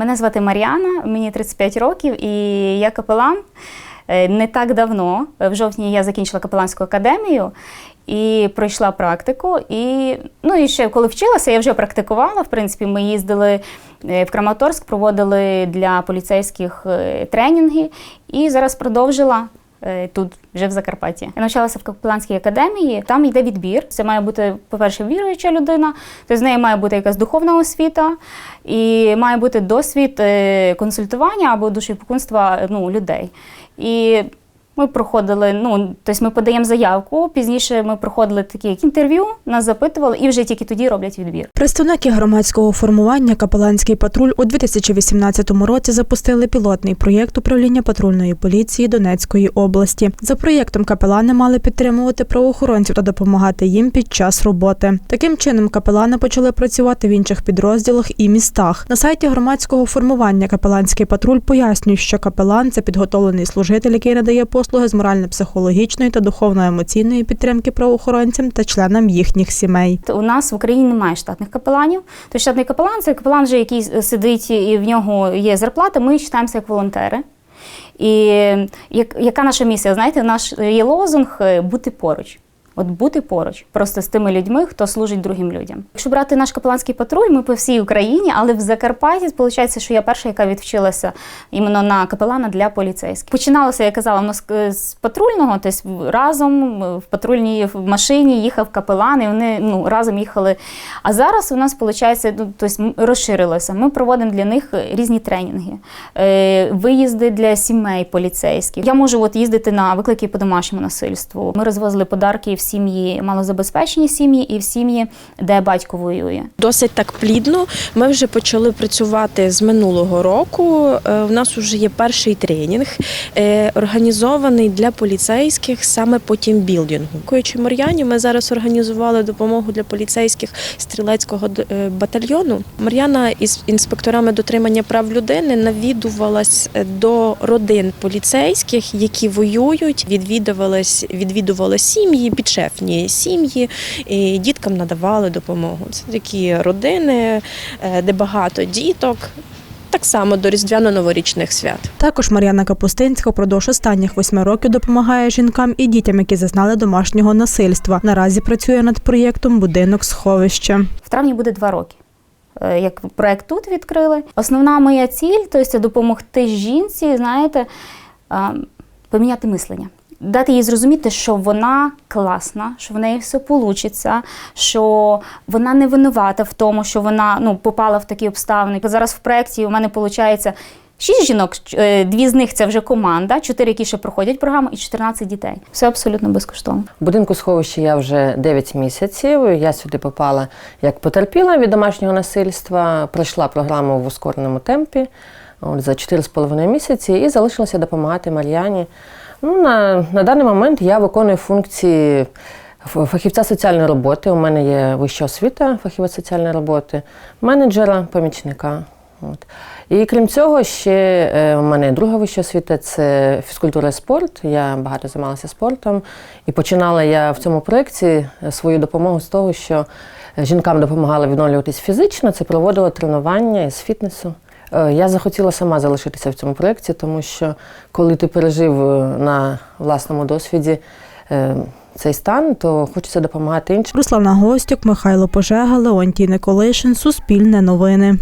Мене звати Мар'яна, мені 35 років, і я капелан. Е, Не так давно, в жовтні я закінчила капеланську академію і пройшла практику. І, ну, і ще коли вчилася, я вже практикувала. В принципі, ми їздили е, в Краматорськ, проводили для поліцейських е, тренінги і зараз продовжила. Е, Тут вже в Закарпатті. Я навчалася в капеланській академії. Там йде відбір. Це має бути, по-перше, віруюча людина, тобто з неї має бути якась духовна освіта, і має бути досвід е, консультування або душепокунства ну, людей. І ми проходили, ну тобто ми подаємо заявку. Пізніше ми проходили такі як інтерв'ю, нас запитували, і вже тільки тоді роблять відбір. Представники громадського формування Капеланський патруль у 2018 році запустили пілотний проєкт управління патрульної поліції Донецької області. За проєктом капелани мали підтримувати правоохоронців та допомагати їм під час роботи. Таким чином, капелани почали працювати в інших підрозділах і містах. На сайті громадського формування Капеланський патруль пояснюють, що капелан це підготовлений служитель, який надає послуги з морально-психологічної та духовно-емоційної підтримки правоохоронцям та членам їхніх сімей. У нас в Україні немає штатних капеланів. То штатний капелан це капелан, вже який сидить і в нього є зарплата. Ми вважаємося як волонтери. І як, яка наша місія? Знаєте, наш є лозунг е, бути поруч. От бути поруч, просто з тими людьми, хто служить другим людям. Якщо брати наш капеланський патруль, ми по всій Україні, але в Закарпатті виходить, що я перша, яка відвчилася іменно на капелана для поліцейських. Починалося, я казала, е, з патрульного, тобто разом е, в патрульній в машині їхав капелан, і вони ну, разом їхали. А зараз у нас виходить, ну, тобто розширилося. Ми проводимо для них різні тренінги, е, виїзди для сімей поліцейських. Я можу от їздити на виклики по домашньому насильству. Ми розвозили подарки в сім'ї малозабезпечені сім'ї і в сім'ї, де батько воює. Досить так плідно. Ми вже почали працювати з минулого року. Е, У нас вже є перший тренінг, е, організований для поліцейських саме по тімбілдингу. Дякуючи Мар'яні, ми зараз організували допомогу для поліцейських стрілецького е, батальйону. Мар'яна із інспекторами дотримання прав людини навідувалась е, до родин поліцейських, які воюють, відвідувались, відвідували сім'ї, підшефні сім'ї, і діткам надавали допомогу. Це такі родини, е, де багато діток. Так само до різдвяно-новорічних свят. Також Мар'яна Капустинська впродовж останніх восьми років допомагає жінкам і дітям, які зазнали домашнього насильства. Наразі працює над проєктом Будинок сховище. В травні буде два роки. е, Як проект тут відкрили. Основна моя ціль то це допомогти жінці, знаєте, поміняти мислення. Дати їй зрозуміти, що вона класна, що в неї все вийде, що вона не винувата в тому, що вона ну, попала в такі обставини. Зараз в проєкті у мене виходить шість жінок, е, дві з них це вже команда, чотири, які ще проходять програму, і 14 дітей. Все абсолютно безкоштовно. В будинку сховища я вже 9 місяців. Я сюди попала як потерпіла від домашнього насильства, пройшла програму в ускореному темпі от, за 4,5 місяці і залишилася допомагати Мар'яні. Ну, на, на даний момент я виконую функції фахівця соціальної роботи. У мене є вища освіта, фахівець соціальної роботи, менеджера, помічника. От. І крім цього, ще е, у мене друга вища освіта це фізкультура і спорт. Я багато займалася спортом. І починала я в цьому проєкті е, свою допомогу з того, що жінкам допомагала відновлюватись фізично, це проводила тренування із фітнесу. Е, Я захотіла сама залишитися в цьому проєкті, тому що коли ти пережив е, на власному досвіді е, цей стан, то хочеться допомагати іншим. Руслана Гостюк, Михайло Пожега, Леонтій Николишин, Суспільне новини.